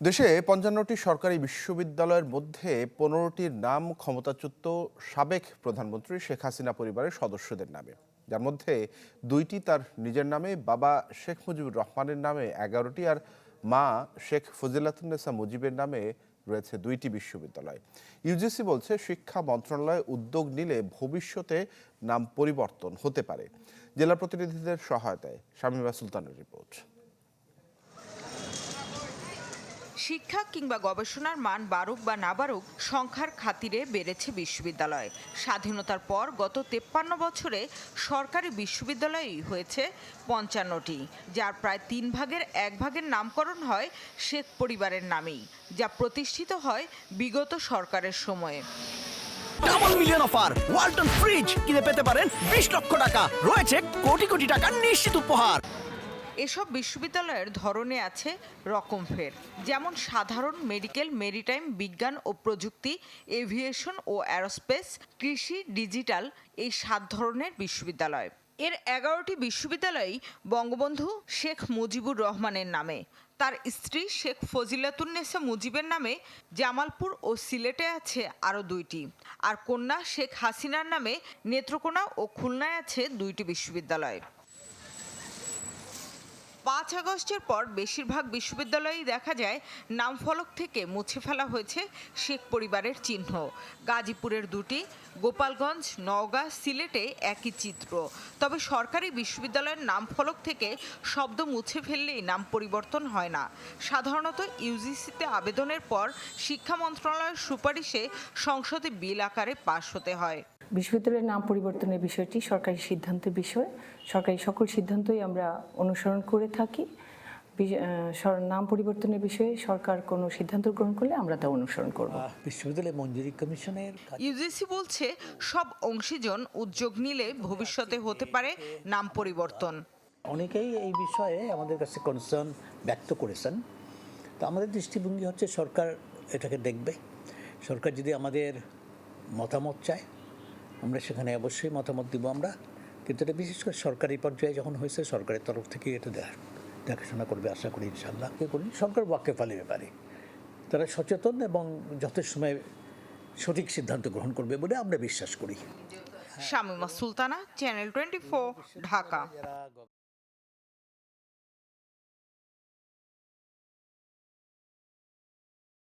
দেশে পঞ্চান্নটি সরকারি বিশ্ববিদ্যালয়ের মধ্যে পনেরোটির নাম ক্ষমতাচ্যুত সাবেক প্রধানমন্ত্রী শেখ হাসিনা পরিবারের সদস্যদের নামে। যার মধ্যে দুইটি তার নিজের নামে, বাবা শেখ মুজিবুর রহমানের নামে এগারোটি আর মা শেখ ফজিলাতুন্নেসা মুজিবের নামে রয়েছে দুইটি বিশ্ববিদ্যালয়। ইউজিসি বলছে, শিক্ষা মন্ত্রণালয় উদ্যোগ নিলে ভবিষ্যতে নাম পরিবর্তন হতে পারে। জেলা প্রতিনিধিদের সহায়তায় শামীমা সুলতানের রিপোর্ট। শিক্ষা কিংবা গবেষণার মান বাড়ুক বা না বাড়ুক, সংখ্যার খাতিরে বেড়েছে বিশ্ববিদ্যালয়। স্বাধীনতার পর গত তেপ্পান্ন বছরে সরকারি বিশ্ববিদ্যালয়ই হয়েছে পঞ্চান্নটি, যার প্রায় তিন ভাগের এক ভাগের নামকরণ হয় শেখ পরিবারের নামেই, যা প্রতিষ্ঠিত হয় বিগত সরকারের সময়ে। Double million offer Walton fridge কিনে পেতে পারেন বিশ লক্ষ টাকা। রয়েছে কোটি কোটি টাকার নিশ্চিত উপহার। এসব বিশ্ববিদ্যালয়ের ধরনে আছে রকম ফের। যেমন সাধারণ মেডিকেল, মেরিটাইম বিজ্ঞান ও প্রযুক্তি, এভিয়েশন ও অ্যারোস্পেস, কৃষি, ডিজিটাল এই সাত ধরনের বিশ্ববিদ্যালয়। এর এগারোটি বিশ্ববিদ্যালয়ই বঙ্গবন্ধু শেখ মুজিবুর রহমানের নামে। তার স্ত্রী শেখ ফজিলাতুন্নেসা মুজিবের নামে জামালপুর ও সিলেটে আছে আরও দুইটি। আর কন্যা শেখ হাসিনার নামে নেত্রকোনা ও খুলনায় আছে দুইটি বিশ্ববিদ্যালয়। পাঁচ আগস্টের পর বেশিরভাগ বিশ্ববিদ্যালয়েই দেখা যায় নামফলক থেকে মুছে ফেলা হয়েছে শেখ পরিবারের চিহ্ন। গাজীপুরের দুটি, গোপালগঞ্জ, নওগাঁ, সিলেটে একই চিত্র। তবে সরকারি বিশ্ববিদ্যালয়ের নামফলক থেকে শব্দ মুছে ফেললেই নাম পরিবর্তন হয় না। সাধারণত ইউজিসিতে আবেদনের পর শিক্ষা মন্ত্রণালয়ের সুপারিশে সংসদে বিল আকারে পাশ হতে হয়। বিশ্ববিদ্যালয়ের নাম পরিবর্তনের বিষয়টি সরকারি সিদ্ধান্তের বিষয়। সরকারি সকল সিদ্ধান্তই আমরা অনুসরণ করে থাকি। নাম পরিবর্তনের বিষয়ে সরকার কোনো সিদ্ধান্ত গ্রহণ করলে আমরা তা অনুসরণ করব। বিশ্ববিদ্যালয় মঞ্জুরি কমিশনের ইউজিসি বলছে সব অংশীজন উদ্যোগ নিলে ভবিষ্যতে হতে পারে নাম পরিবর্তন। অনেকেই এই বিষয়ে আমাদের কাছে কনসার্ন ব্যক্ত করেছেন। তো আমাদের দৃষ্টিভঙ্গি হচ্ছে সরকার এটাকে দেখবে। সরকার যদি আমাদের মতামত চায় আমরা সেখানে অবশ্যই মতামত দিব আমরা। কিন্তু এটা বিশেষ করে সরকারি পর্যায়ে যখন হয়েছে, সরকারের তরফ থেকে এটা দেখা- দেখাশোনা করবে, আশা করি ইনশাল্লাহ কে করি সরকার ওয়াকে ফালি ব্যাপারে। তারা সচেতন এবং যথেষ্ট সময় সঠিক সিদ্ধান্ত গ্রহণ করবে বলে আমরা বিশ্বাস করি। Shamima Sultana channel twenty Dhaka.